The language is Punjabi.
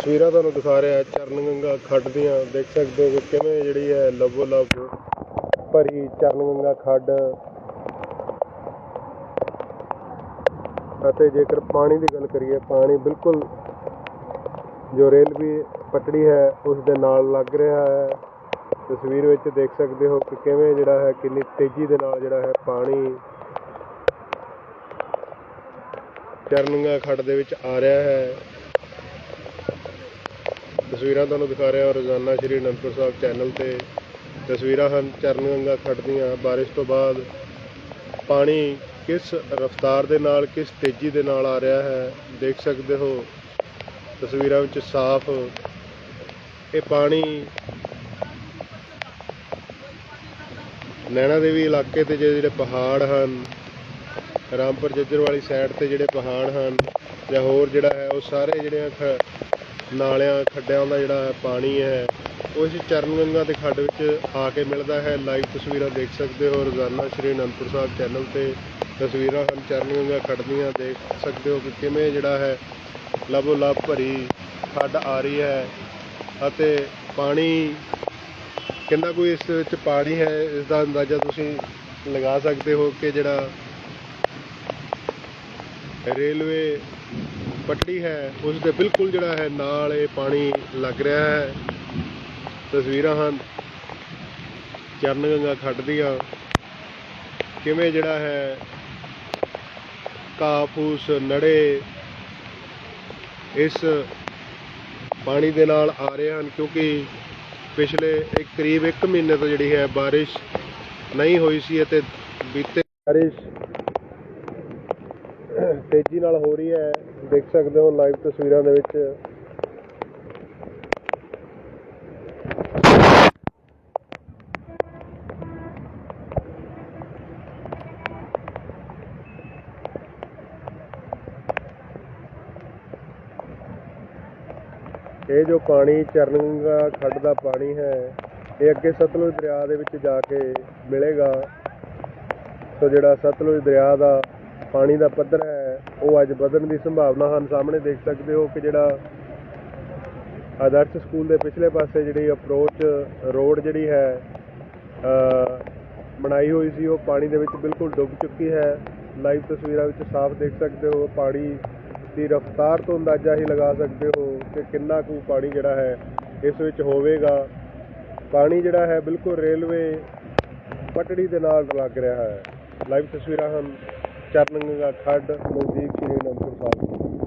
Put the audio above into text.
ਤਸਵੀਰਾਂ ਤੁਹਾਨੂੰ ਦਿਖਾ ਰਿਹਾ ਚਰਨ ਗੰਗਾ ਖੱਡ ਦੀਆਂ, ਦੇਖ ਸਕਦੇ ਹੋ ਕਿ ਕਿਵੇਂ ਜਿਹੜੀ ਹੈ ਲਬੋ ਲੱਭ ਭਰੀ ਚਰਨ ਗੰਗਾ ਖੱਡ। ਅਤੇ ਜੇਕਰ ਪਾਣੀ ਦੀ ਗੱਲ ਕਰੀਏ, ਪਾਣੀ ਬਿਲਕੁਲ ਜੋ ਰੇਲਵੇ ਪਟੜੀ ਹੈ, ਉਸ ਦੇ ਨਾਲ ਲੱਗ ਰਿਹਾ ਹੈ। ਤਸਵੀਰ ਵਿੱਚ ਦੇਖ ਸਕਦੇ ਹੋ ਕਿ ਕਿਵੇਂ ਜਿਹੜਾ ਹੈ, ਕਿੰਨੀ ਤੇਜ਼ੀ ਦੇ ਨਾਲ ਜਿਹੜਾ ਹੈ ਪਾਣੀ ਚਰਨਗਾ ਖੱਡ ਦੇ ਵਿੱਚ ਆ ਰਿਹਾ ਹੈ। ਤਸਵੀਰਾਂ ਤੁਹਾਨੂੰ ਦਿਖਾ ਰਿਹਾ ਰੋਜ਼ਾਨਾ ਸ਼੍ਰੀ ਅਨੰਦਪੁਰ ਸਾਹਿਬ ਚੈਨਲ ਤੇ ਤਸਵੀਰਾਂ ਹਨ। ਚਰਨਗੰਗਾ ਖੱਡ ਦੀਆਂ ਬਾਰਿਸ਼ ਤੋਂ ਬਾਅਦ ਪਾਣੀ ਕਿਸ ਰਫ਼ਤਾਰ ਦੇ ਨਾਲ, ਕਿਸ ਤੇਜ਼ੀ ਦੇ ਨਾਲ ਆ ਰਿਹਾ ਹੈ, ਦੇਖ ਸਕਦੇ ਹੋ। ਤਸਵੀਰਾਂ ਵਿੱਚ ਸਾਫ਼ ਇਹ ਪਾਣੀ ਨੈਣਾ ਦੇਵੀ ਇਲਾਕੇ ਤੇ ਜਿਹੜੇ ਪਹਾੜ ਹਨ, ਰਾਮਪੁਰ ਜੱਜਰ ਵਾਲੀ ਸਾਈਡ ਤੇ ਜਿਹੜੇ ਪਹਾੜ ਹਨ ਜਾਂ ਹੋਰ ਜਿਹੜਾ ਹੈ, ਉਹ ਸਾਰੇ ਜਿਹੜੇ ਆ ਖ- ਨਾਲਿਆਂ, ਖੱਡਿਆਂ ਦਾ ਜਿਹੜਾ ਹੈ ਪਾਣੀ ਹੈ, ਉਹ ਇਸ ਚਰਨਗੰਗਾ ਦੇ ਖੱਡ ਵਿੱਚ ਆ ਕੇ ਮਿਲਦਾ ਹੈ। ਲਾਈਵ ਤਸਵੀਰਾਂ ਦੇਖ ਸਕਦੇ ਹੋ। ਰੋਜ਼ਾਨਾ ਸ਼੍ਰੀ ਅਨੰਦਪੁਰ ਸਾਹਿਬ ਚੈਨਲ ਤੇ ਤਸਵੀਰਾਂ ਹਨ। ਚਰਨਗੰਗਾ ਖੱਡ ਦੀਆਂ ਦੇਖ ਸਕਦੇ ਹੋ ਕਿ ਕਿਵੇਂ ਜਿਹੜਾ ਹੈ ਲਬੋ ਲਬ ਭਰੀ ਖੱਡ ਆ ਰਹੀ ਹੈ ਅਤੇ ਪਾਣੀ ਕਿੰਨਾ ਕੋਈ ਇਸ ਵਿੱਚ ਪਾਣੀ ਹੈ ਇਸ ਦਾ ਅੰਦਾਜ਼ਾ ਤੁਸੀਂ ਲਗਾ ਸਕਦੇ ਹੋ ਕਿ ਜਿਹੜਾ ਰੇਲਵੇ ਪਟੜੀ ਹੈ, ਉਸ ਦੇ ਬਿਲਕੁਲ ਜਿਹੜਾ ਹੈ ਨਾਲ ਇਹ ਪਾਣੀ ਲੱਗ ਰਿਹਾ ਹੈ। ਤਸਵੀਰਾਂ ਹਨ। ਚਰਨਗੰਗਾ ਖੱਡ ਦੀਆਂ ਕਿਵੇਂ ਜਿਹੜਾ ਹੈ ਘਾਹ ਨੜੇ ਇਸ ਪਾਣੀ ਦੇ ਨਾਲ ਆ ਰਹੇ ਹਨ ਕਿਉਂਕਿ ਪਿਛਲੇ ਇੱਕ ਕਰੀਬ 1 ਮਹੀਨੇ ਤੋਂ ਜਿਹੜੀ ਹੈ ਬਾਰਿਸ਼ ਨਹੀਂ ਹੋਈ ਸੀ ਅਤੇ ਬੀਤੇ ਬਾਰਿਸ਼ ਤੇਜ਼ੀ ਨਾਲ ਹੋ ਰਹੀ ਹੈ। ਦੇਖ ਸਕਦੇ ਹੋ ਲਾਈਵ ਤਸਵੀਰਾਂ ਦੇ ਵਿੱਚ। ਇਹ ਜੋ ਪਾਣੀ ਚਰਨਗੰਗਾ ਖੱਡ ਦਾ ਪਾਣੀ ਹੈ, ਇਹ ਅੱਗੇ ਸਤਲੁਜ ਦਰਿਆ ਦੇ ਵਿੱਚ ਜਾ ਕੇ ਮਿਲੇਗਾ। ਸੋ ਜਿਹੜਾ ਸਤਲੁਜ ਦਰਿਆ ਦਾ ਪਾਣੀ ਦਾ ਪੱਧਰ ਹੈ, ਉਹ ਅੱਜ ਵਧਣ ਦੀ ਸੰਭਾਵਨਾ ਹਨ। ਸਾਹਮਣੇ ਦੇਖ ਸਕਦੇ ਹੋ ਕਿ ਜਿਹੜਾ ਆਦਰਸ਼ ਸਕੂਲ ਦੇ ਪਿਛਲੇ ਪਾਸੇ ਜਿਹੜੀ ਅਪਰੋਚ ਰੋਡ ਜਿਹੜੀ ਹੈ ਬਣਾਈ ਹੋਈ ਸੀ, ਉਹ ਪਾਣੀ ਦੇ ਵਿੱਚ ਬਿਲਕੁਲ ਡੁੱਬ ਚੁੱਕੀ ਹੈ। ਲਾਈਵ ਤਸਵੀਰਾਂ ਵਿੱਚ ਸਾਫ਼ ਦੇਖ ਸਕਦੇ ਹੋ, ਪਾਣੀ ਦੀ ਰਫ਼ਤਾਰ ਤੋਂ ਅੰਦਾਜ਼ਾ ਹੀ ਲਗਾ ਸਕਦੇ ਹੋ ਕਿ ਕਿੰਨਾ ਕੁ ਪਾਣੀ ਜਿਹੜਾ ਹੈ, ਇਸ ਵਿੱਚ ਹੋਵੇਗਾ। ਪਾਣੀ ਜਿਹੜਾ ਹੈ, ਬਿਲਕੁਲ ਰੇਲਵੇ ਪਟੜੀ ਦੇ ਨਾਲ ਲੱਗ ਰਿਹਾ ਹੈ। ਲਾਈਵ ਤਸਵੀਰਾਂ ਹਨ। ਚਰਨਗੰਗਾ ਖੱਡ ਨਜ਼ਦੀਕ ਸ਼੍ਰੀ ਅਨੰਦਪੁਰ ਸਾਹਿਬ।